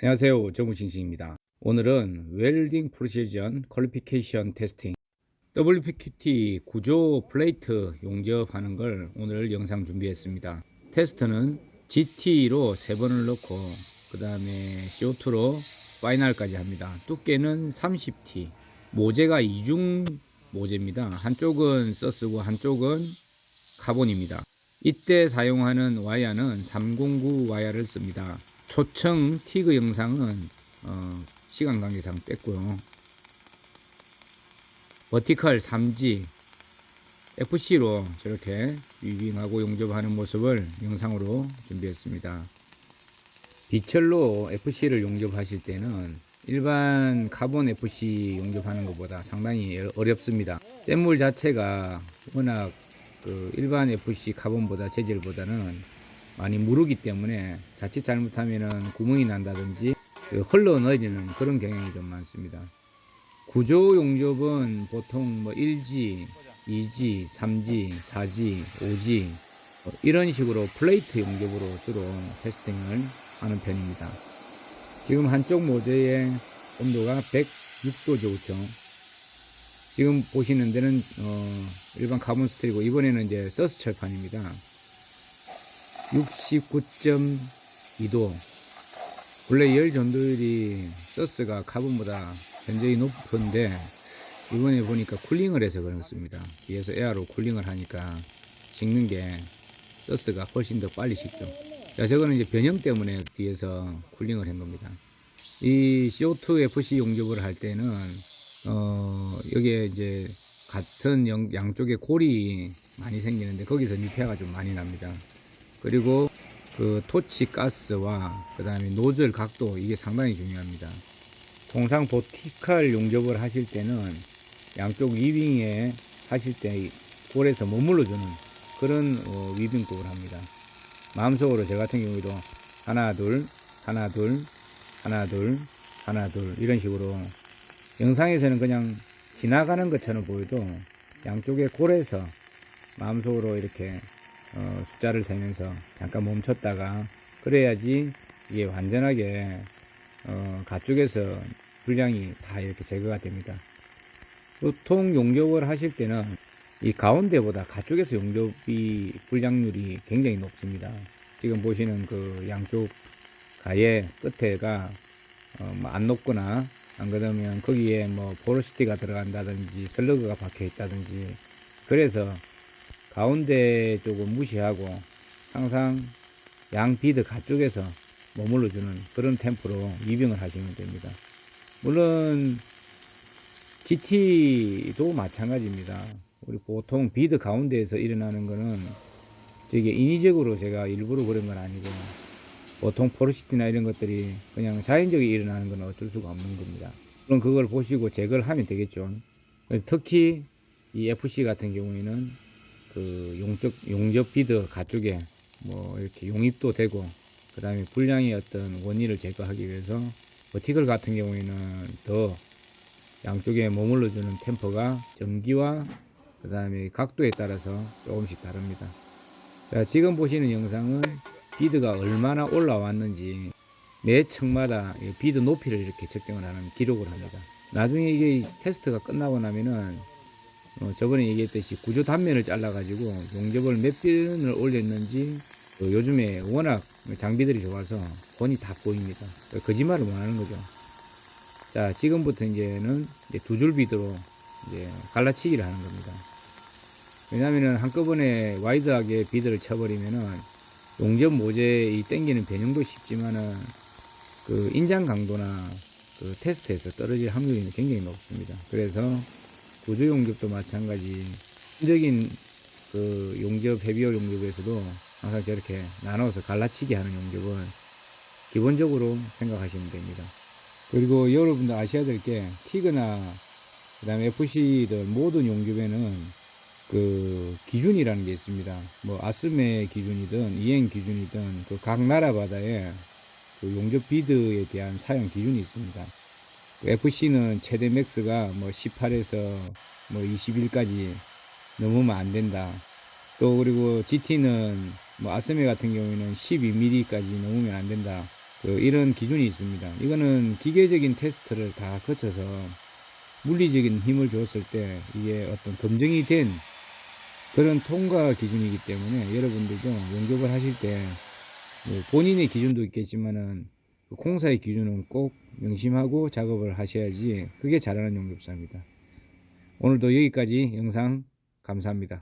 안녕하세요. 정우싱싱입니다. 오늘은 웰딩 프로시전 퀄리피케이션 테스팅 WPQT 구조 플레이트 용접하는 걸 오늘 영상 준비했습니다. 테스트는 GT로 세 번을 넣고 그 다음에 CO2로 파이널까지 합니다. 두께는 30T 모재가 이중 모재입니다. 한쪽은 서스고 한쪽은 카본입니다. 이때 사용하는 와이어는 309 와이어를 씁니다. 초청 티그 영상은 어, 시간 관계상 뺐고요. 버티컬 3G FC로 저렇게 위빙하고 용접하는 모습을 영상으로 준비했습니다. 비철로 FC를 용접하실 때는 일반 카본 FC 용접하는 것보다 상당히 어렵습니다. 샘물 자체가 워낙 그 일반 FC 카본보다 재질보다는 많이 무르기 때문에 자칫 잘못하면 구멍이 난다든지 그 흘러내리는 그런 경향이 좀 많습니다. 구조 용접은 보통 뭐 1G, 2G, 3G, 4G, 5G 뭐 이런 식으로 플레이트 용접으로 주로 테스팅을 하는 편입니다. 지금 한쪽 모재의 온도가 106도 좋죠. 지금 보시는 데는 어, 일반 카본 스틸이고 이번에는 이제 서스 철판입니다. 69.2도 원래 열 전도율이 서스가 카본보다 굉장히 높은데 이번에 보니까 쿨링을 해서 그렇습니다. 뒤에서 에어로 쿨링을 하니까 식는 게 서스가 훨씬 더 빨리 식죠. 자, 저거는 이제 변형 때문에 뒤에서 쿨링을 한 겁니다. 이 CO2 FC 용접을 할 때는 어 여기에 이제 같은 영, 양쪽에 골이 많이 생기는데 거기서 미폐가 좀 많이 납니다. 그리고 그 토치 가스와 그 다음에 노즐 각도 이게 상당히 중요합니다. 통상 보티칼 용접을 하실 때는 양쪽 위빙에 하실 때 골에서 머물러 주는 그런 어, 위빙법을 합니다. 마음속으로 저 같은 경우에도 하나 둘 하나 둘 하나 둘 하나 둘 이런 식으로 영상에서는 그냥 지나가는 것처럼 보여도 양쪽에 골에서 마음속으로 이렇게 어, 숫자를 세면서 잠깐 멈췄다가 그래야지 이게 완전하게 어, 가쪽에서 분량이 다 이렇게 제거가 됩니다. 보통 용접을 하실 때는 이 가운데보다 가쪽에서 용접이 분량률이 굉장히 높습니다. 지금 보시는 그 양쪽 가의 끝에가 어, 뭐안 높거나 안 그러면 거기에 뭐 포로시티가 들어간다든지 슬러그가 박혀 있다든지 그래서 가운데 쪽은 무시하고 항상 양 비드 가쪽에서 머물러 주는 그런 템포로 위빙을 하시면 됩니다. 물론 GT도 마찬가지입니다. 우리 보통 비드 가운데에서 일어나는 거는 되게 인위적으로 제가 일부러 그런 건 아니고 보통 포르시티나 이런 것들이 그냥 자연적으로 일어나는 건 어쩔 수가 없는 겁니다. 그럼 그걸 보시고 제거를 하면 되겠죠. 특히 이 FC 같은 경우에는 그 용접 용접 비드 가쪽에 뭐 이렇게 용입도 되고 그 다음에 불량의 어떤 원인을 제거하기 위해서 버티글 같은 경우에는 더 양쪽에 머물러 주는 템퍼가 전기와 그 다음에 각도에 따라서 조금씩 다릅니다. 자 지금 보시는 영상은 비드가 얼마나 올라왔는지 매 층마다 비드 높이를 이렇게 측정을 하는 기록을 합니다. 나중에 이게 테스트가 끝나고 나면은 어, 저번에 얘기했듯이 구조 단면을 잘라가지고 용접을 몇 변을 올렸는지 어, 요즘에 워낙 장비들이 좋아서 본이 다 보입니다. 거짓말을 못 하는 거죠. 자, 지금부터 이제는 이제 두 줄 비드로 이제 갈라치기를 하는 겁니다. 왜냐면은 한꺼번에 와이드하게 비드를 쳐버리면은 용접 모재 이 땡기는 변형도 쉽지만은 그 인장 강도나 그 테스트에서 떨어질 확률이 굉장히 높습니다. 그래서 구조 용접도 마찬가지. 적인 그 용접 헤비어 용접에서도 항상 저렇게 나눠서 갈라치기 하는 용접을 기본적으로 생각하시면 됩니다. 그리고 여러분들 아셔야 될 게 티그나 그 다음에 FC들 모든 용접에는 그 기준이라는 게 있습니다. 뭐 아스메 기준이든 이행 기준이든 그 각 나라마다의 그 용접 비드에 대한 사용 기준이 있습니다. FC는 최대 맥스가 뭐 18에서 뭐 21까지 넘으면 안 된다. 또 그리고 GT는 뭐 아스메 같은 경우에는 12mm까지 넘으면 안 된다. 그 이런 기준이 있습니다. 이거는 기계적인 테스트를 다 거쳐서 물리적인 힘을 줬을 때 이게 어떤 검증이 된 그런 통과 기준이기 때문에 여러분들도 용접을 하실 때뭐 본인의 기준도 있겠지만은 공사의 기준은 꼭 명심하고 작업을 하셔야지 그게 잘하는 용접사입니다. 오늘도 여기까지 영상 감사합니다.